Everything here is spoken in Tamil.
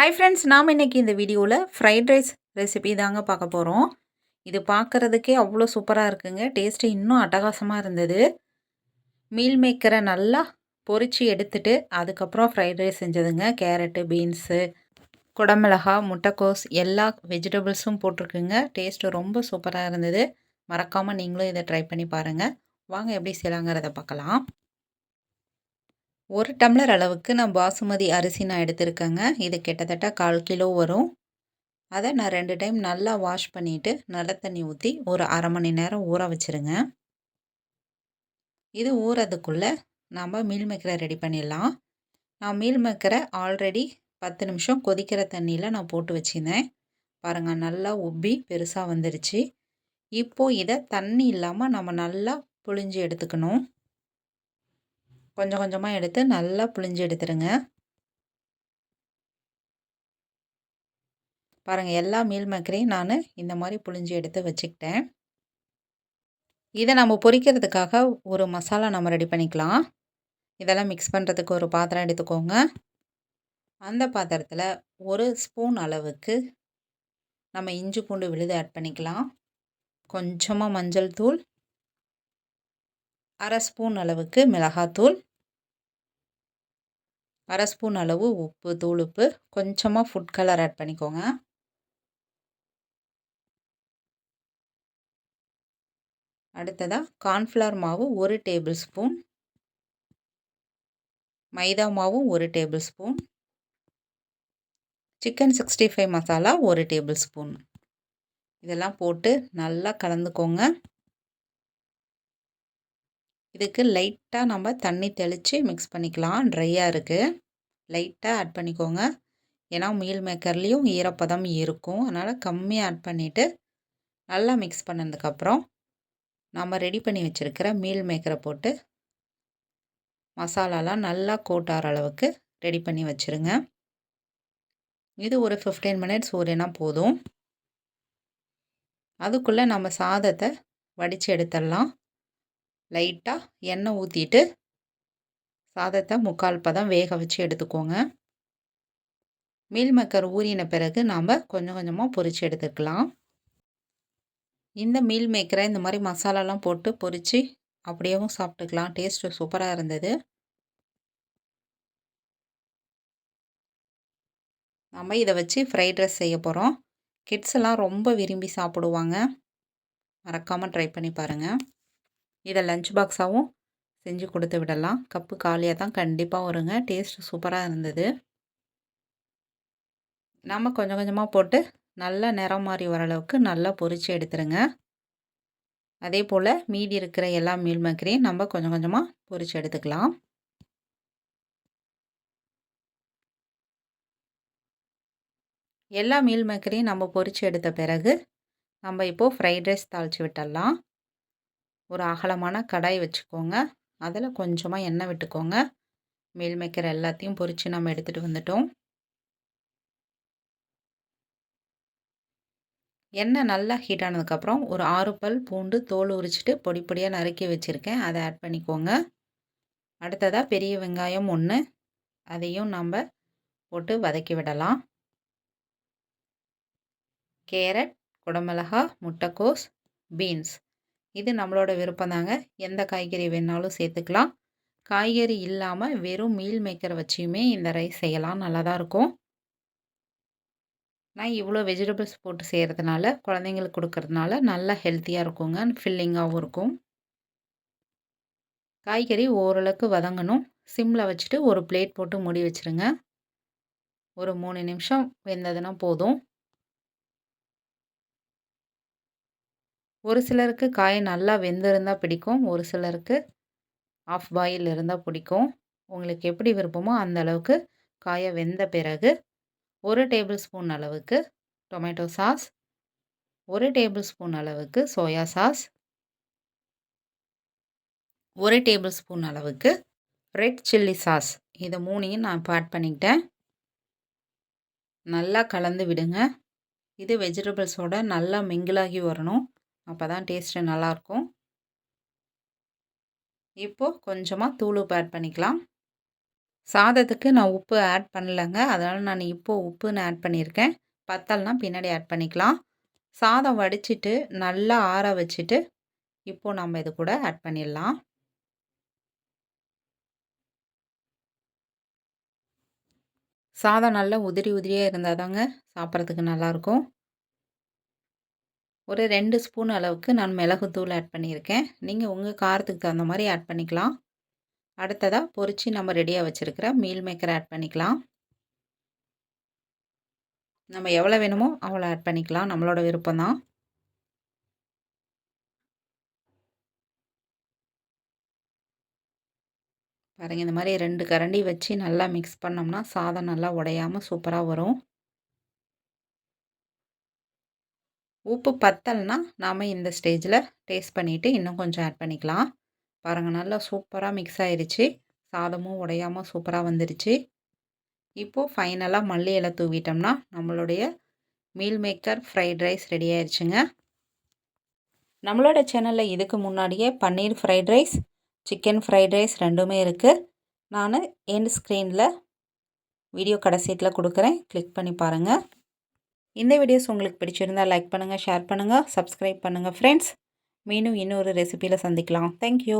ஹாய் ஃப்ரெண்ட்ஸ் நாம் இன்றைக்கி இந்த வீடியோவில் ஃப்ரைட் ரைஸ் ரெசிபி தாங்க பார்க்க போகிறோம் இது பார்க்குறதுக்கே அவ்வளோ சூப்பராக இருக்குங்க. டேஸ்ட்டு இன்னும் அட்டகாசமாக இருந்தது. மீல் மேக்கரை நல்லா பொரித்து எடுத்துட்டு அதுக்கப்புறம் ஃப்ரைட் ரைஸ் செஞ்சதுங்க. கேரட்டு பீன்ஸு குடமிளகா முட்டைக்கோஸ் எல்லா வெஜிடபிள்ஸும் போட்டிருக்குங்க. டேஸ்ட்டு ரொம்ப சூப்பராக இருந்தது. மறக்காமல் நீங்களும் இதை ட்ரை பண்ணி பாருங்கள் வாங்க எப்படி செய்யலாங்கிறத பார்க்கலாம். ஒரு டம்ளர் அளவுக்கு நான் பாசுமதி அரிசி நான் எடுத்திருக்கேங்க. இது கிட்டத்தட்ட கால் கிலோ வரும். அதை நான் ரெண்டு டைம் நல்லா வாஷ் பண்ணிவிட்டு நல்ல தண்ணி ஊற்றி ஒரு அரை மணி நேரம் ஊற வச்சுருங்க. இது ஊறதுக்குள்ளே நம்ம மீல் மேக்கரை ரெடி பண்ணிடலாம். நான் மீல் மேக்கரை ஆல்ரெடி பத்து நிமிஷம் கொதிக்கிற தண்ணியில் நான் போட்டு வச்சுருந்தேன். பாருங்கள் நல்லா உப்பி பெருசாக வந்துருச்சு. இப்போது இதை தண்ணி இல்லாமல் நம்ம நல்லா புழிஞ்சு எடுத்துக்கணும். கொஞ்சம் கொஞ்சமாக எடுத்து நல்லா புழிஞ்சு எடுத்துருங்க. பாருங்கள் எல்லா மீல் மக்கரையும் நான் இந்த மாதிரி புழிஞ்சு எடுத்து வச்சுக்கிட்டேன். இதை நம்ம பொரிக்கிறதுக்காக ஒரு மசாலா நம்ம ரெடி பண்ணிக்கலாம். இதெல்லாம் மிக்ஸ் பண்ணுறதுக்கு ஒரு பாத்திரம் எடுத்துக்கோங்க. அந்த பாத்திரத்தில் ஒரு ஸ்பூன் அளவுக்கு நம்ம இஞ்சி பூண்டு விழுது ஆட் பண்ணிக்கலாம். கொஞ்சமாக மஞ்சள் தூள் அரை ஸ்பூன் அளவுக்கு மிளகாத்தூள். அரை ஸ்பூன் அளவு உப்பு தூளுப்பு கொஞ்சமாக ஃபுட் கலர் ஆட் பண்ணிக்கோங்க. அடுத்ததாக கார்ன்ஃப்ளவர் மாவு ஒரு டேபிள் ஸ்பூன் மைதா மாவும் ஒரு table spoon chicken sixty five masala ஒரு டேபிள் ஸ்பூன் இதெல்லாம் போட்டு நல்லா கலந்துக்கோங்க. இதுக்கு லைட்டாக நம்ம தண்ணி தெளித்து மிக்ஸ் பண்ணிக்கலாம். ட்ரையாக இருக்குது லைட்டாக ஆட் பண்ணிக்கோங்க. ஏன்னா மீல் மேக்கர்லேயும் ஈரப்பதம் இருக்கும். அதனால் கம்மியாக ஆட் பண்ணிவிட்டு நல்லா மிக்ஸ் பண்ணதுக்கப்புறம் நம்ம ரெடி பண்ணி வச்சுருக்கிற மீல் மேக்கரை போட்டு மசாலாலாம் நல்லா கோட்டார அளவுக்கு ரெடி பண்ணி வச்சுருங்க. இது ஒரு ஃபிஃப்டீன் மினிட்ஸ் ஊறினா போதும். அதுக்குள்ளே நம்ம சாதத்தை வடித்து எடுத்துடலாம். லைட்டாக எண்ணெய் ஊற்றிட்டு சாதத்தை முக்கால் பதம் வேக வச்சு எடுத்துக்கோங்க. மீல் மக்கர் ஊறின பிறகு நாம் கொஞ்சம் கொஞ்சமாக பொரித்து எடுத்துக்கலாம். இந்த மீல் மேக்கரை இந்த மாதிரி மசாலாலாம் போட்டு பொரித்து அப்படியேவும் சாப்பிட்டுக்கலாம். டேஸ்ட்டு சூப்பராக இருந்தது. நம்ம இதை வச்சு ஃப்ரைட் ரைஸ் செய்ய போகிறோம் கிட்ஸ் எல்லாம் ரொம்ப விரும்பி சாப்பிடுவாங்க. மறக்காமல் ட்ரை பண்ணி பாருங்கள் இதை லஞ்ச் பாக்ஸாகவும் செஞ்சு கொடுத்து விடலாம். கப்பு காலியாக தான் கண்டிப்பாக வருங்க. டேஸ்ட் சூப்பராக இருந்தது. நம்ம கொஞ்சம் கொஞ்சமாக போட்டு நல்லா நிறம் மாறி வர அளவுக்கு நல்லா பொறிச்சு எடுத்துருங்க. அதே போல் மீதி இருக்கிற எல்லா மீல் மேக்கரையும் நம்ம கொஞ்சம் கொஞ்சமாக பொறிச்சு எடுத்துக்கலாம். எல்லா மீல் மேக்கரையும் நம்ம பொறிச்சு எடுத்த பிறகு நம்ம இப்போது ஃப்ரைட் ரைஸ் தாளித்து விட்டுடலாம். ஒரு அகலமான கடாய் வச்சுக்கோங்க. அதில் கொஞ்சமாக எண்ணெய் விட்டுக்கோங்க. மீல் மேக்கர் எல்லாத்தையும் பொறித்து நம்ம எடுத்துகிட்டு வந்துட்டோம். எண்ணெய் நல்லா ஹீட் ஆனதுக்கப்புறம் ஒரு ஆறு பல் பூண்டு தோல் உரிச்சிட்டு பொடி பொடியாக நறுக்கி வச்சுருக்கேன். அதை ஆட் பண்ணிக்கோங்க. அடுத்ததாக பெரிய வெங்காயம் ஒன்று அதையும் நம்ம போட்டு வதக்கி விடலாம். கேரட் குடமிளகா முட்டைக்கோஸ் பீன்ஸ். இது நம்மளோட விருப்பம் தாங்க எந்த காய்கறி வேணாலும் சேர்த்துக்கலாம். காய்கறி இல்லாமல் வெறும் மீல் மேக்கரை வச்சியுமே இந்த ரைஸ் செய்யலாம். நல்லா தான் இருக்கும். நான் இவ்வளோ வெஜிடபிள்ஸ் போட்டு செய்கிறதுனால குழந்தைங்களுக்கு கொடுக்கறதுனால நல்லா ஹெல்த்தியாக இருக்குங்க. ஃபில்லிங்காகவும் இருக்கும். காய்கறி ஓரளவுக்கு வதங்கணும். சிம்மில் வச்சுட்டு ஒரு பிளேட் போட்டு மூடி வச்சுருங்க. ஒரு மூணு நிமிஷம் வெந்ததுன்னா போதும். ஒரு சிலருக்கு காய் நல்லா வெந்திருந்தால் பிடிக்கும் ஒரு சிலருக்கு ஆஃப் பாயில் இருந்தால் பிடிக்கும். உங்களுக்கு எப்படி விருப்பமோ அந்த அளவுக்கு காயை வெந்த பிறகு ஒரு டேபிள் ஸ்பூன் அளவுக்கு டொமேட்டோ சாஸ் ஒரு டேபிள் ஸ்பூன் அளவுக்கு சோயா சாஸ் ஒரு டேபிள் ஸ்பூன் அளவுக்கு ரெட் சில்லி சாஸ் இதை மூணையும் நான் இப்போ ஆட் பண்ணிக்கிட்டேன். நல்லா கலந்து விடுங்க. இது வெஜிடபிள்ஸோட நல்லா மிங்கிளாகி வரணும். அப்போ தான் டேஸ்ட்டு நல்லாயிருக்கும் இப்போது கொஞ்சமாக தூள் உப்பு ஆட் பண்ணிக்கலாம். சாதத்துக்கு நான் உப்பு ஆட் பண்ணலங்க. அதனால் நான் இப்போது உப்புன்னு ஆட் பண்ணியிருக்கேன் பத்தல்னா பின்னாடி ஆட் பண்ணிக்கலாம். சாதம் வடிச்சிட்டு நல்லா ஆற வச்சுட்டு இப்போது நம்ம இது கூட ஆட் பண்ணிடலாம். சாதம் நல்லா உதிரி உதிரியாக இருந்தால் தாங்க சாப்பிட்றதுக்கு நல்லாயிருக்கும் ஒரு ரெண்டு ஸ்பூன் அளவுக்கு நான் மிளகுத்தூள் ஆட் பண்ணியிருக்கேன். நீங்கள் உங்கள் காரத்துக்கு தகுந்த மாதிரி ஆட் பண்ணிக்கலாம். அடுத்ததாக பொறிச்சு நம்ம ரெடியாக வச்சுருக்கிற மீல் மேக்கர் ஆட் பண்ணிக்கலாம். நம்ம எவ்வளோ வேணுமோ அவ்வளோ ஆட் பண்ணிக்கலாம். நம்மளோட விருப்பம் தான். பாருங்கள் இந்த மாதிரி ரெண்டு கரண்டி வச்சு நல்லா மிக்ஸ் பண்ணோம்னா சாதம் நல்லா உடையாமல் சூப்பராக வரும். உப்பு பத்தல்னா நாம் இந்த ஸ்டேஜில் டேஸ்ட் பண்ணிவிட்டு இன்னும் கொஞ்சம் ஆட் பண்ணிக்கலாம். பாருங்கள் நல்லா சூப்பராக மிக்ஸ் ஆயிடுச்சு சாதமும் உடையாமல் சூப்பராக வந்துடுச்சு இப்போது ஃபைனலாக மல்லி இலை தூவிட்டோம்னா நம்மளுடைய meal maker fried rice ready ஆயிடுச்சுங்க நம்மளோட சேனலில் இதுக்கு முன்னாடியே paneer fried rice chicken fried rice ரெண்டுமே இருக்குது நான் எண்ட் ஸ்க்ரீனில் வீடியோ கடைசீட்டில் கொடுக்குறேன். கிளிக் பண்ணி பாருங்கள் இந்த வீடியோஸ் உங்களுக்கு பிடிச்சிருந்தால் லைக் பண்ணுங்கள் ஷேர் பண்ணுங்கள் சப்ஸ்கிரைப் பண்ணுங்கள் ஃப்ரெண்ட்ஸ் மீண்டும் இன்னொரு ரெசிப்பியில் சந்திக்கலாம். தேங்க்யூ